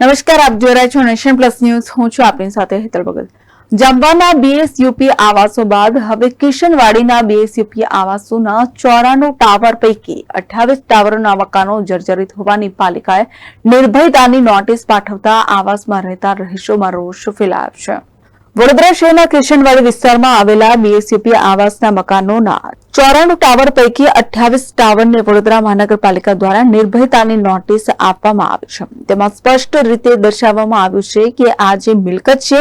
નમસ્કાર, આપ જોઈ રહ્યા છો નેશન પ્લસ ન્યૂઝ. હું છું આપની સાથે હેતલ ભગત. જમવાના બીએસયુપી આવાસો બાદ હવે કિશનવાડીના બીએસયુપી આવાસોના ચોરાણું ટાવર પૈકી અઠ્યાવીસ ટાવરોના મકાનો જર્જરિત હોવાની પાલિકાએ નિર્ભયતાની નોટિસ પાઠવતા આવાસમાં રહેતા રહીશોમાં રોષ ફેલાયો છે. વડોદરા શહેરના કિશનવાડી વિસ્તારમાં આવેલા બીએસયુપી આવાસના મકાનોના ચોરાણું ટાવર પૈકી અઠ્યાવીસ ટાવરને વડોદરા મહાનગરપાલિકા દ્વારા નિર્ભયતાની નોટિસ આપવામાં આવી છે. તેમાં સ્પષ્ટ રીતે દર્શાવવામાં આવ્યું છે કે આ જે મિલકત છે,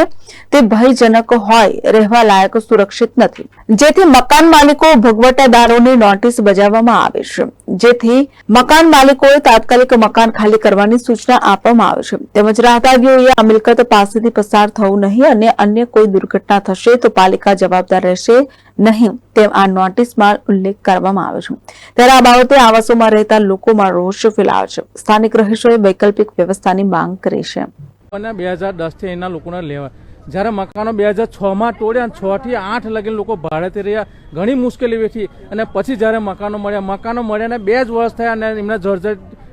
તે ભયજનક હોય, રહેવા લાયક, સુરક્ષિત નથી. જેથી મકાન માલિકો ભોગવટાદારોને નોટિસ બજાવવામાં આવે છે. જેથી મકાન માલિકોએ તાત્કાલિક મકાન ખાલી કરવાની સૂચના આપવામાં આવે છે. તેમજ રાહદારીઓએ આ મિલકત પાસેથી પસાર થવું નહીં અને અન્ય કોઈ દુર્ઘટના થશે તો પાલિકા જવાબદાર રહેશે નહીં. તેમ આ નોટિસમાં ઉલ્લેખ કરવામાં આવ્યો છે. ત્યારે આ બાબતે આવાસોમાં રહેતા લોકોમાં રોષ ફેલાયો છે. સ્થાનિક રહીશોએ વૈકલ્પિક વ્યવસ્થાની માંગ કરી છે. બે હજાર દસથી એના લોકોને લેવા. જ્યારે મકાનો બે હજાર છમાં તોડ્યા છ થી આઠ લગીને લોકો ભાડેથી રહ્યા, ઘણી મુશ્કેલી અને પછી જ્યારે મકાનો મળ્યા મકાનો મળ્યા ને બે જ વર્ષ થયા અને એમના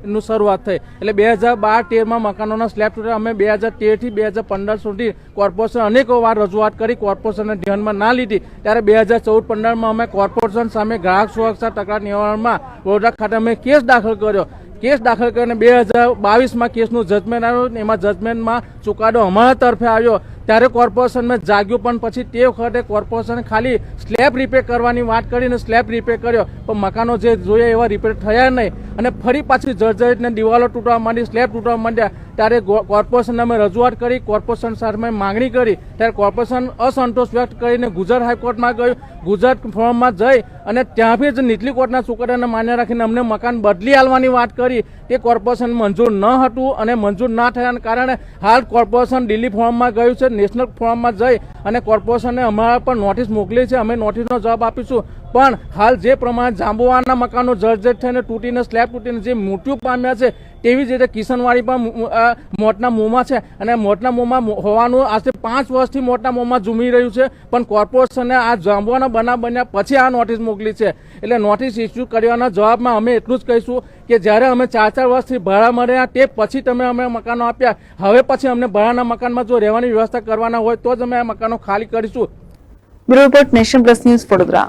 જર્જરનું શરૂઆત થઈ. એટલે બે હજાર બાર તેરમાં મકાનોના સ્લેબ તૂટ્યા. અમે બે હજાર તેરથી બે હજાર પંદર સુધી કોર્પોરેશન અનેકો વાર રજૂઆત કરી કોર્પોરેશનને ધ્યાનમાં ના લીધી. ત્યારે બે હજાર ચૌદ પંદરમાં અમે કોર્પોરેશન સામે ગ્રાહક સુરક્ષા તકરાર નિવારણમાં વડોદરા ખાતે અમે કેસ દાખલ કર્યો. કેસ દાખલ કરીને બે હજાર બાવીસમાં કેસનું જજમેન્ટ આવ્યું. એમાં જજમેન્ટમાં ચુકાદો અમારા તરફે આવ્યો. ત્યારે કોર્પોરેશનમાં જાગ્યું, પણ પછી તે વખતે કોર્પોરેશને ખાલી સ્લેબ રિપેર કરવાની વાત કરીને સ્લેબ રિપેર કર્યો. પણ મકાનો જે જોઈએ એવા રિપેર થયા નહીં. અને ફરી પાછી જર્જરિતને દિવાલો તૂટવા માંડી, સ્લેબ તૂટવા માંડ્યા. ત્યારે કોર્પોરેશનને અમે રજૂઆત કરી, કોર્પોરેશન સામે માંગણી કરી, ત્યારે કોર્પોરેશન અસંતોષ વ્યક્ત કરીને ગુજરાત હાઈકોર્ટમાં ગયું. ગુજરાત ફોર્મમાં જઈ અને ત્યાંથી જ નીચલી કોર્ટના ચુકાદાને માન્ય રાખીને અમને મકાન બદલી આલવાની વાત કરી. તે કોર્પોરેશન મંજૂર ન હતું અને મંજૂર ના થયાને કારણે હાલ કોર્પોરેશન દિલ્હી ફોર્મમાં ગયું છે, નેશનલ ફોર્મમાં જઈ અને કોર્પોરેશને અમારા પર નોટિસ મોકલી છે. અમે નોટિસનો જવાબ આપીશું. પણ હાલ જે પ્રમાણે જાંબુવાના મકાનો જર્જર થઈને તૂટીને સ્લેબ તૂટીને જે મૃત્યુ પામ્યા છે તેવી જ રીતે કિશનવાડી પણ મોટના મોંમાં છે અને મોટના મોંમાં હોવાનું આજે પાંચ વર્ષથી મોટના મોંમાં ઝૂમી રહ્યું છે, પણ કોર્પોરેશને આ જાંબવાના બનાવ બન્યા પછી આ નોટિસ મોકલી છે. એટલે નોટિસ ઇસ્યુ કરવાના જવાબમાં અમે એટલું જ કહીશું કે જ્યારે અમે ચાર ચાર વર્ષથી ભાડા મળ્યા, તે પછી તમે અમે મકાનો આપ્યા. હવે પછી અમને ભાડાના મકાનમાં જો રહેવાની વ્યવસ્થા કરવાના હોય, તો જ અમે આ મકાનો ખાલી કરીશું. Bureau report nation plus news Vadodara.